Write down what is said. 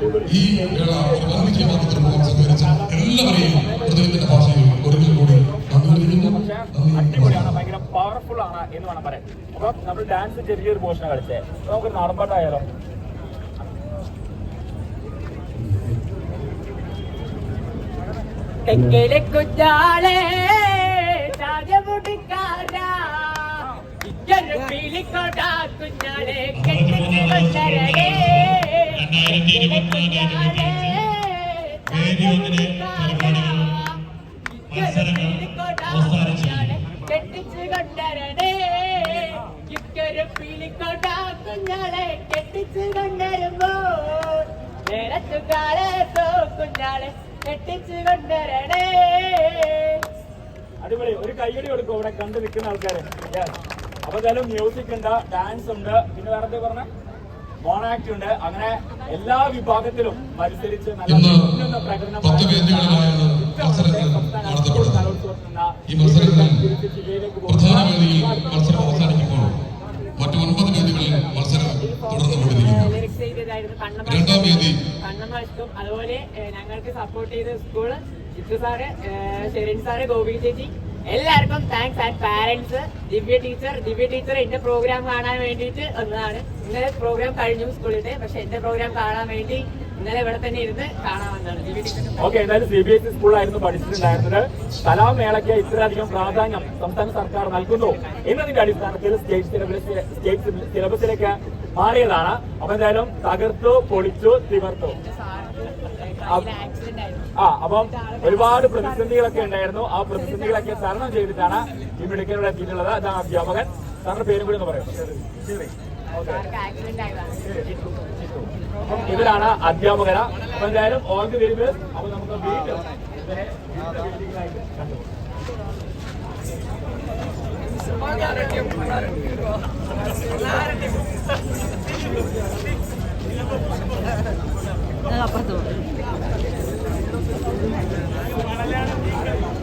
ഈ വൻ വിജയമാക്കി തീർക്കുവാൻ സഹകരിച്ച എല്ലാവരെയും ഹൃദയത്തിന്റെ ഭാഷയിൽ ഒരിക്കൽ കൂടി ഭയങ്കര പവർഫുൾ ആണ് എന്ന് വേണം പറയാൻ. അപ്പൊ നമ്മൾ ഡാൻസ് ചെറിയൊരു പോർഷൻ കളിച്ചേ. നമുക്ക് നാടൻപാട്ടായാലോ തെക്കിലെ കുഞ്ഞാളെ തെക്കിലെ കുഞ്ഞാളെ വേദി ഒന്നിന് പരിപാടികളും മത്സരങ്ങൾ അവസാനിച്ചിരിക്കുന്നു. കെട്ടിച്ച് കൊണ്ടരണേ ഇക്കൊരു പീലിക്കോട്ട കുഞ്ഞാളെ കെട്ടിച്ച് കൊണ്ടരുമ്പോ നേരത്തുകാളെ തോ കുഞ്ഞാളെ. കെട്ടിച്ച് കൊണ്ടരണേ അടിപൊളി. ഒരു കൈയടി കൊടുക്കും ഇവിടെ കണ്ടു നിൽക്കുന്ന ആൾക്കാരെ. അപ്പൊ എന്തായാലും മ്യൂസിക് ഉണ്ട് ഡാൻസ് ഉണ്ട്. പിന്നെ വേറെ എന്താ പറഞ്ഞ? മോണാക്ട് ഉണ്ട്. അങ്ങനെ എല്ലാ വിഭാഗത്തിലും മത്സരിച്ച് നല്ല പ്രകടനം ഈ മത്സരങ്ങളിൽ പ്രധാന വേദിയിൽ മത്സരം അവസാനിക്കുമ്പോൾ മറ്റു ഒൻപത് വേദികളിൽ മത്സരം തുടർന്നു കൊണ്ടിരിക്കുന്നു. രണ്ടാം വേദി അതുപോലെ ഞങ്ങൾക്ക് സപ്പോർട്ട് ചെയ്ത school Chitra sir Sharan sir Gopi ചേച്ചി എല്ലാവർക്കും thanks and parents Divya teacher Divya teacher എന്റെ പ്രോഗ്രാം കാണാൻ വേണ്ടിയിട്ട് വന്നതാണ്. ഇന്നലെ പ്രോഗ്രാം കഴിഞ്ഞു സ്കൂളിന്റെ പക്ഷെ എന്റെ പ്രോഗ്രാം കാണാൻ വേണ്ടി ഓക്കെ എന്തായാലും സി ബി എസ് ഇ സ്കൂളിലായിരുന്നു പഠിച്ചിട്ടുണ്ടായിരുന്നത്. കലാമേളയ്ക്ക് ഇത്രയധികം പ്രാധാന്യം സംസ്ഥാന സർക്കാർ നൽകുന്നു എന്നതിന്റെ അടിസ്ഥാനത്തിൽ സ്റ്റേറ്റ് സിലബസ് സ്റ്റേറ്റ് സിലബസിലേക്ക് മാറിയതാണ്. അപ്പൊ എന്തായാലും തകർത്തു പൊളിച്ചു തിവർത്തു. ആ അപ്പം ഒരുപാട് പ്രതിസന്ധികളൊക്കെ ഉണ്ടായിരുന്നു. ആ പ്രതിസന്ധികളൊക്കെ തരണം ചെയ്തിട്ടാണ് ഈ മിടുക്കനോട് എത്തിയിട്ടുള്ളത്. അതാണ് അധ്യാപകൻ. സാറിന്റെ പേരും കൂടി ഒന്ന് പറയും ഓക്കെ സാർക്ക് ആക്സിഡന്റ് ആയതാണ് അപ്പം ഇവരാണ് അധ്യാപകര. അപ്പൊ എന്തായാലും ഓൾ ദി വെരി ബെസ്റ്റ് അപ്പൊ നമുക്ക് വീണ്ടും അപ്പുറത്ത് പോകും